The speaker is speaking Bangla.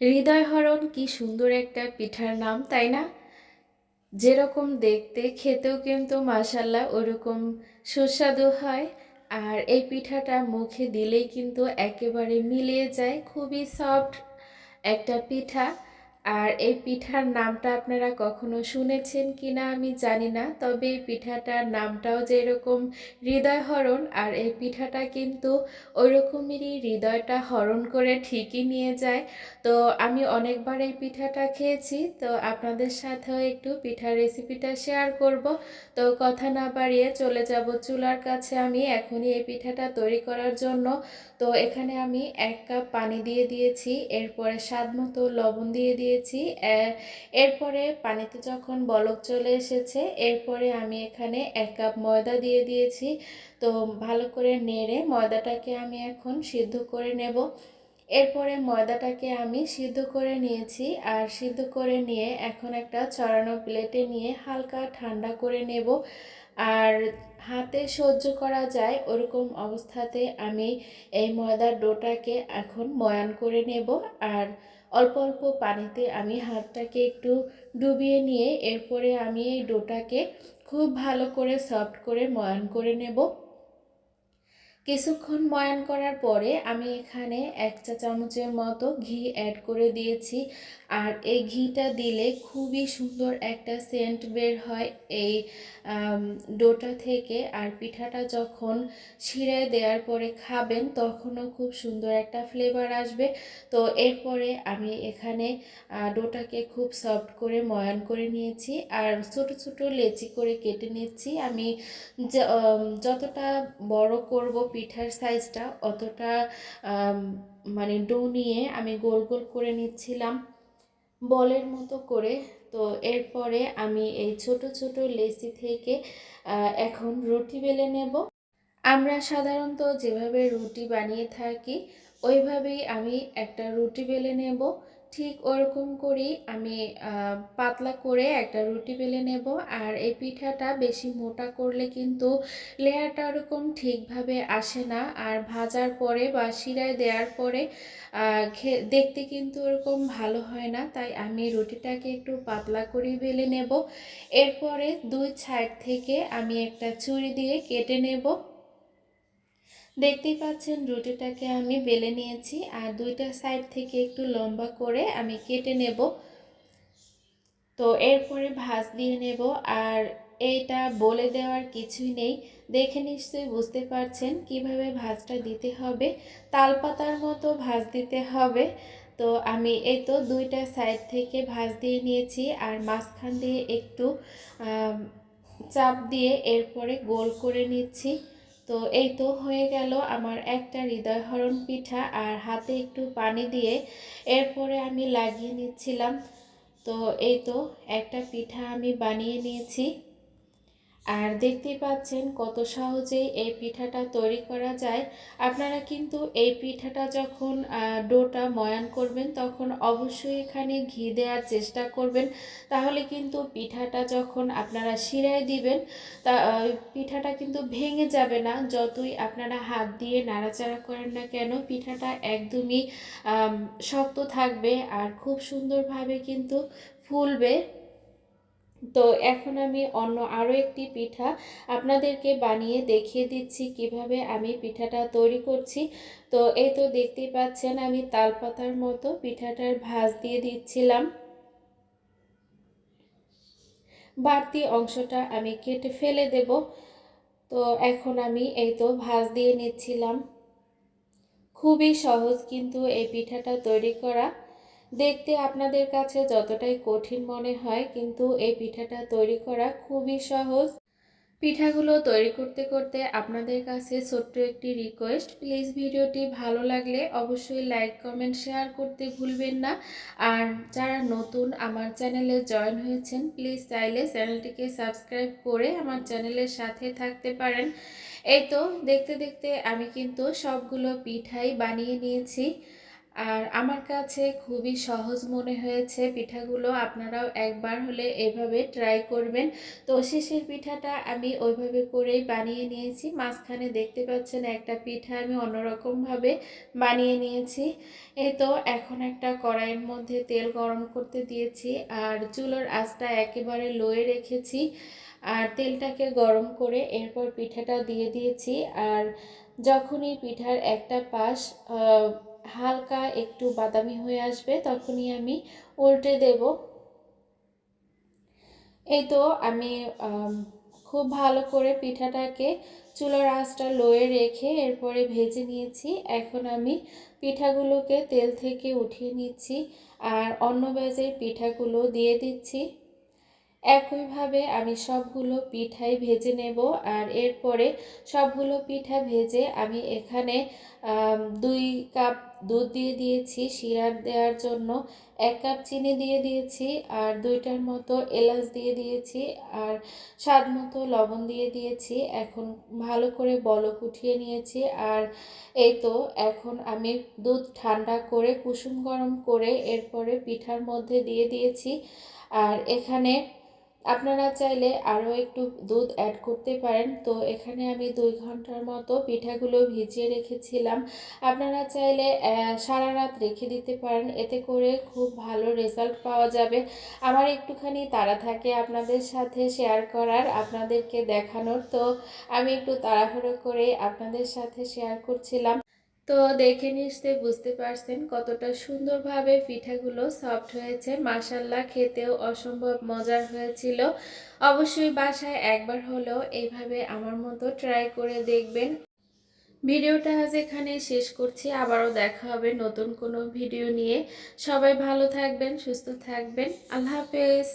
হৃদয়হরণ কি সুন্দর একটা পিঠার নাম, তাই না? যেরকম দেখতে, খেতেও কিন্তু মাসাল্লাহ ওরকম সুস্বাদু হয়। আর এই পিঠাটা মুখে দিলেই কিন্তু একেবারে মিলিয়ে যায়। খুবই সফট একটা পিঠা। আর এই পিঠার নামটা আপনারা কখনো শুনেছেন কি না আমি জানি না, তবে এই পিঠাটার নামটাও যে এরকম হৃদয় হরণ, আর এই পিঠাটা কিন্তু ওই রকমেরই হৃদয়টা হরণ করে ঠিকই নিয়ে যায়। তো আমি অনেকবার এই পিঠাটা খেয়েছি, তো আপনাদের সাথেও একটু পিঠার রেসিপিটা শেয়ার করব। তো কথা না বাড়িয়ে চলে যাব চুলার কাছে আমি এখনই এই পিঠাটা তৈরি করার জন্য। তো এখানে আমি এক কাপ পানি দিয়ে দিয়েছি, এরপরে স্বাদ মতো লবণ দিয়ে দিয়েছি। এরপরে পানিতে যখন বলক চলে এসেছে, এরপরে আমি এখানে এক কাপ ময়দা দিয়ে দিয়েছি। তো ভালো করে নেড়ে ময়দাটাকে আমি এখন সিদ্ধ করে নেব। এরপরে ময়দাটাকে আমি সিদ্ধ করে নিয়েছি আর সিদ্ধ করে নিয়ে এখন একটা চড়ানো প্লেটে নিয়ে হালকা ঠান্ডা করে নেব। আর হাতে সহ্য করা যায় ওরকম অবস্থাতে আমি এই ময়দার ডোটাকে এখন ময়ান করে নেব। আর অল্প অল্প পানিতে আমি হাতটাকে একটু ডুবিয়ে নিয়ে এরপরে আমি এই ডোটাকে খুব ভালো করে সফট করে ময়ান করে নেব। কিছুক্ষণ ময়ান করার পরে আমি এখানে এক চা চামচের মতো ঘি অ্যাড করে দিয়েছি। আর এই ঘিটা দিলে খুবই সুন্দর একটা সেন্ট বের হয় এই ডোটা থেকে। আর পিঠাটা যখন শিরায় দেওয়ার পরে খাবেন, তখনও খুব সুন্দর একটা ফ্লেভার আসবে। তো এরপরে আমি এখানে ডোটাকে খুব সফট করে ময়ান করে নিয়েছি। আর ছোট ছোট লেচি করে কেটে নিচ্ছি। আমি, যতটা বড় করব পিঠার সাইজটা অতটা মানে ডো নিয়ে আমি গোল গোল করে নিচ্ছিলাম, বলের মতো করে। তো এরপরে আমি এই ছোট ছোট লেসি থেকে এখন রুটি বেলে নেব। আমরা সাধারণত যেভাবে রুটি বানিয়ে থাকি, ওইভাবেই আমি একটা রুটি বেলে নেব। ঠিক ওরকম করেই আমি পাতলা করে একটা রুটি বেলে নেব। আর এই পিঠাটা বেশি মোটা করলে কিন্তু লেয়ারটা ওরকম ঠিকভাবে আসে না। আর ভাজার পরে বা শিরায় দেওয়ার পরে দেখতে কিন্তু ওরকম ভালো হয় না। তাই আমি রুটিটাকে একটু পাতলা করে বেলে নেব। এরপরে দুই সাইড থেকে আমি একটা ছুরি দিয়ে কেটে নেব। দেখতেই পাচ্ছেন রুটিটাকে আমি বেলে নিয়েছি আর দুইটা সাইড থেকে একটু লম্বা করে আমি কেটে নেব। তো এরপরে ভাজ দিয়ে নেব আর এইটা বলে দেওয়ার কিছুই নেই। দেখে নিশ্চয়ই বুঝতে পারছেন কীভাবে ভাজটা দিতে হবে। তালপাতার মতো ভাজ দিতে হবে। তো আমি এই তো দুইটা সাইড থেকে ভাজ দিয়ে নিয়েছি আর মাঝখান দিয়ে একটু চাপ দিয়ে এরপরে গোল করে নিচ্ছি। তো এই তো হয়ে গেল আমার একটা হৃদয়হরণ পিঠা আর হাতে একটু পানি দিয়ে এরপরে আমি লাগিয়ে নিচ্ছিলাম। তো এই তো একটা পিঠা আমি বানিয়ে নিয়েছি। আর দেখতেই পাচ্ছেন কত সহজেই এই পিঠাটা তৈরি করা যায়। আপনারা কিন্তু এই পিঠাটা যখন ডোটা ময়ান করবেন, তখন অবশ্যই এখানে ঘি দেওয়ার চেষ্টা করবেন। তাহলে কিন্তু পিঠাটা যখন আপনারা শিরায় দিবেন, তা পিঠাটা কিন্তু ভেঙে যাবে না। যতই আপনারা হাত দিয়ে নাড়াচাড়া করেন না কেন, পিঠাটা একদমই শক্ত থাকবে আর খুব সুন্দরভাবে কিন্তু ফুলবে। তো এখন আমি অন্য আরও একটি পিঠা আপনাদেরকে বানিয়ে দেখিয়ে দিচ্ছি কীভাবে আমি পিঠাটা তৈরি করছি। তো এই তো দেখতেই পাচ্ছেন আমি তালপাতার মতো পিঠাটার ভাজ দিয়ে দিচ্ছিলাম। বাড়তি অংশটা আমি কেটে ফেলে দেব। তো এখন আমি এই তো ভাজ দিয়ে নিচ্ছিলাম। খুবই সহজ কিন্তু এই পিঠাটা তৈরি করা। দেখতে আপনাদের কাছে যতটাই কঠিন মনে হয়, কিন্তু এই পিঠাটা তৈরি করা খুবই সহজ। পিঠাগুলো তৈরি করতে করতে আপনাদের কাছে ছোট্ট একটি রিকোয়েস্ট প্লিজ ভিডিওটি ভালো লাগলে অবশ্যই লাইক কমেন্ট শেয়ার করতে ভুলবেন না। আর যারা নতুন আমার চ্যানেলে জয়েন হয়েছেন প্লিজ চাইলে চ্যানেলটিকে সাবস্ক্রাইব করে আমার চ্যানেলের সাথে থাকতে পারেন। এই তো দেখতে দেখতে আমি কিন্তু সবগুলো পিঠাই বানিয়ে নিয়েছি। আর আমার কাছে খুবই সহজ মনে হয়েছে পিঠাগুলো, আপনারাও একবার হলে এভাবে ট্রাই করবেন। তো শেষের পিঠাটা আমি ওইভাবে করেই বানিয়ে নিয়েছি। মাঝখানে দেখতে পাচ্ছেন একটা পিঠা আমি অন্যরকমভাবে বানিয়ে নিয়েছি। এই তো এখন একটা কড়াইয়ের মধ্যে তেল গরম করতে দিয়েছি আর চুলোর আঁচটা একেবারে লোয়ে রেখেছি। আর তেলটাকে গরম করে এরপর পিঠাটা দিয়ে দিয়েছি। আর যখনই পিঠার একটা পাশ হালকা একটু বাদামি হয়ে আসবে, তখনই আমি উল্টে দেব। এই তো আমি খুব ভালো করে পিঠাটাকে চুলার আঁচটা লোয়ে রেখে এরপরে ভেজে নিয়েছি। এখন আমি পিঠাগুলোকে তেল থেকে উঠিয়ে নিচ্ছি আর অন্য ব্যাজের পিঠাগুলো দিয়ে দিচ্ছি। একইভাবে আমি সবগুলো পিঠাই ভেজে নেব আর এরপরে সবগুলো পিঠা ভেজে আমি এখানে দুই কাপ দুধ দিয়ে দিয়েছি, শিরার দেওয়ার জন্য এক কাপ চিনি দিয়ে দিয়েছি আর দুইটার মতো এলাচ দিয়ে দিয়েছি আর স্বাদ মতো লবণ দিয়ে দিয়েছি। এখন ভালো করে বলক উঠিয়ে নিয়েছি আর এই তো এখন আমি দুধ ঠান্ডা করে, কুসুম গরম করে এরপরে পিঠার মধ্যে দিয়ে দিয়েছি। আর এখানে আপনারা চাইলে আরও একটু দুধ অ্যাড করতে পারেন। তো এখানে আমি দুই ঘণ্টার মতো পিঠাগুলো ভিজিয়ে রেখেছিলাম। আপনারা চাইলে সারা রাত রেখে দিতে পারেন। এতে করে খুব ভালো রেজাল্ট পাওয়া যাবে। আমার একটুখানি তাড়া থাকে আপনাদের সাথে শেয়ার করার, আপনাদেরকে দেখানোর। তো আমি একটু তাড়াহুড়ো করে আপনাদের সাথে শেয়ার করছিলাম। তো দেখে নিশ্চয়ই বুঝতে পারছেন কতটা সুন্দরভাবে পিঠাগুলো সফট হয়েছে। মাসাল্লাহ খেতেও অসম্ভব মজার হয়েছিল। অবশ্যই বাসায় একবার হলেও এইভাবে আমার মতো ট্রাই করে দেখবেন। ভিডিওটা আজ এখানে শেষ করছি। আবারও দেখা হবে নতুন কোনো ভিডিও নিয়ে। সবাই ভালো থাকবেন, সুস্থ থাকবেন। আল্লাহ হাফেজ।